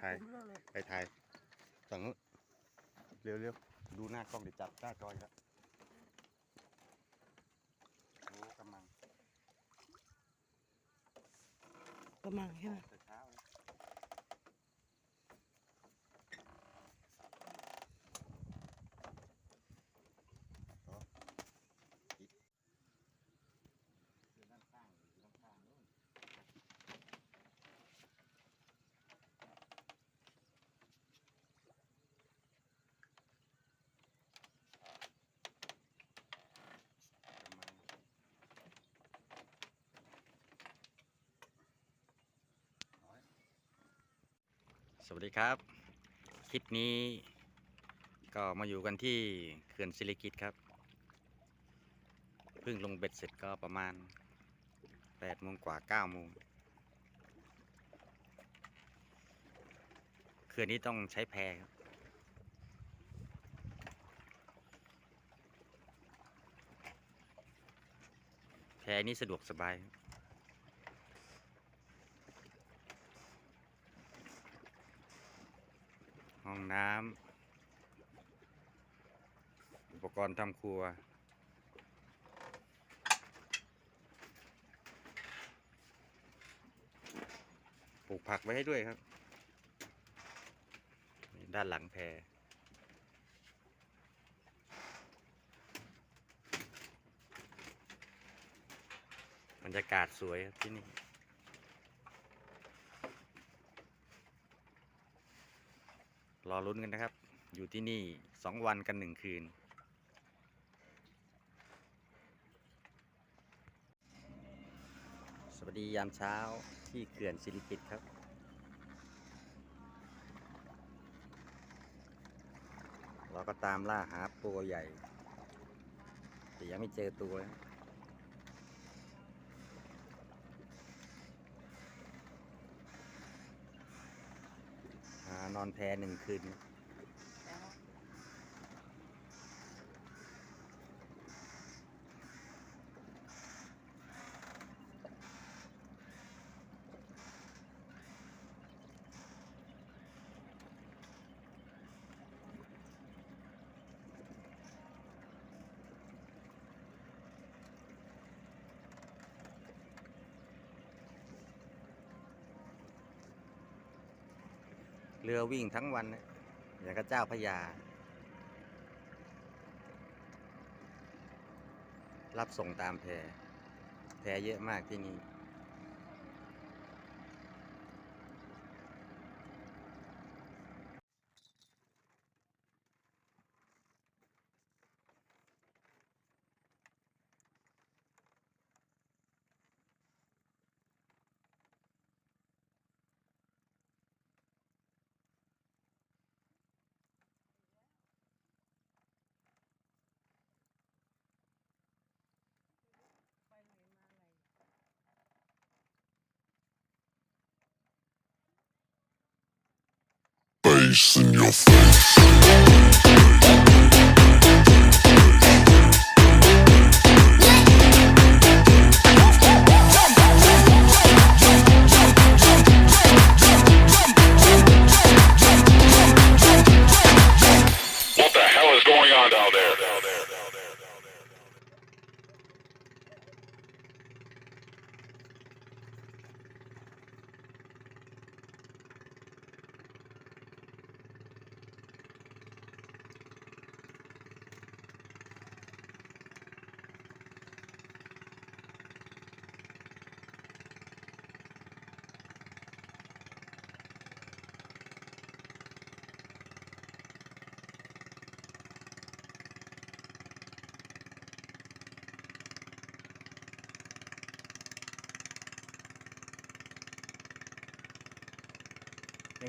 ถ่ายไปถ่ายฝั่งนู้นเร็วเร็วดูหน้ากล้องเดี๋ยวจับหน้าจอยครับโอ้กำลังกระมังใช่ไหม แต่เช้านะต่ออีกเดี๋ยวด้านข้างอยู่ด้านข้างนู้น สวัสดีครับ คลิปนี้ก็มาอยู่กันที่เขื่อนศิริกิตครับเพิ่งลงเบ็ดเสร็จก็ประมาณ8โมงกว่า9โมงเขื่อนนี้ต้องใช้แพครับแพนี้สะดวกสบายครับ ห้องน้ำอุปกรณ์ทำครัว ปลูกผักไว้ให้ด้วยครับ ด้านหลังแพรบรรยากาศสวยที่นี่ รอลุ้นกันนะครับ อยู่ที่นี่สองวันกันหนึ่งคืน สวัสดียามเช้าที่เขื่อนสิริกิตครับ เราก็ตามล่าหาตัวใหญ่ แต่ยังไม่เจอตัวนะ นอนแพหนึ่งคืน รือวิ่งทั้งวันอย่างกับเจ้าพญา รับส่งตามแพแพเยอะมากที่นี่ Face in your face.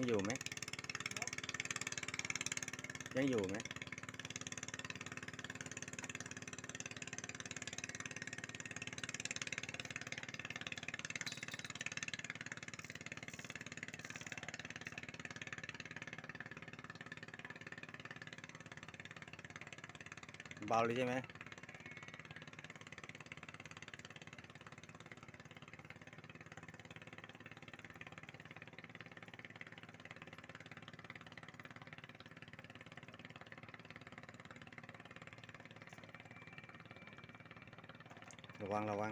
ยังอยู่ไหม ยังอยู่ไหมเบาเลยใช่ไหม ระวังระวัง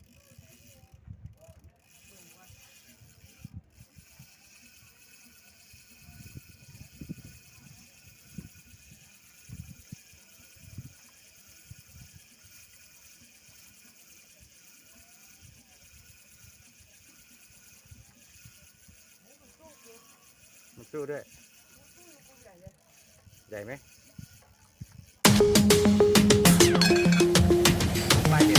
สู้ด้วย ใหญ่ไหมไปเย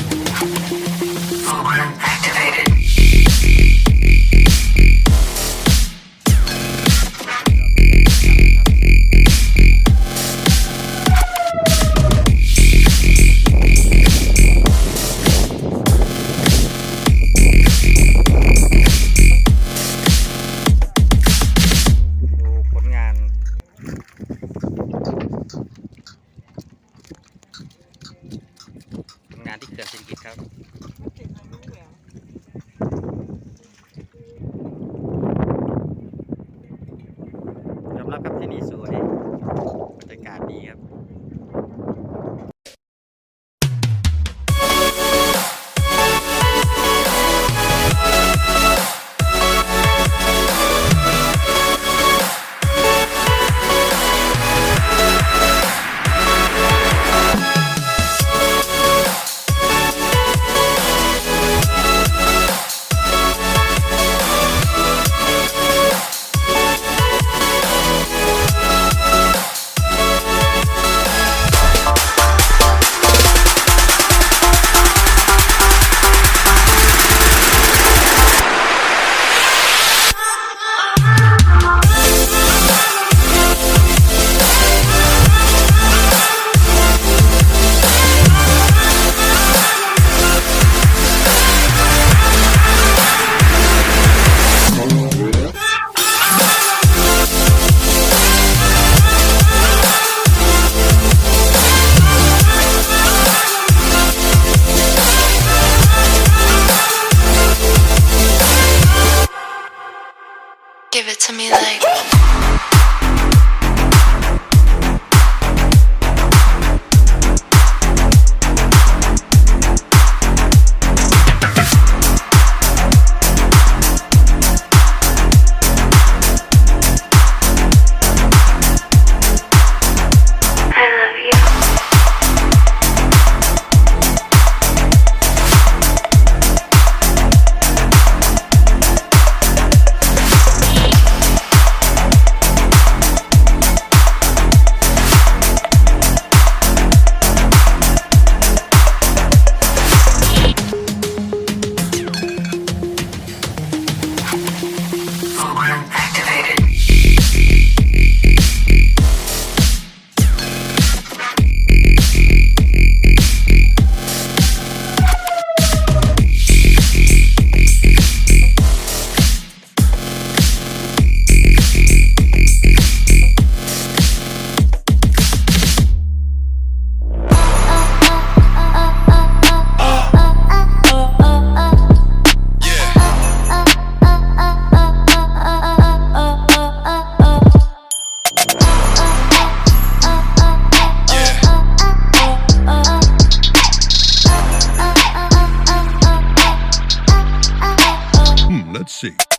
see.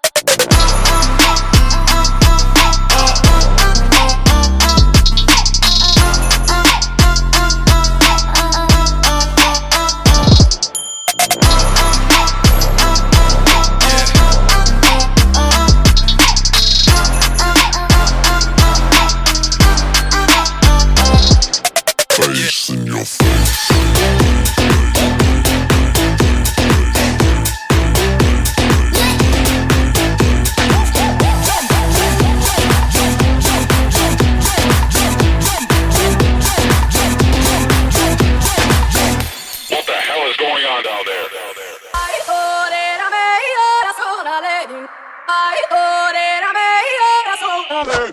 Tommy.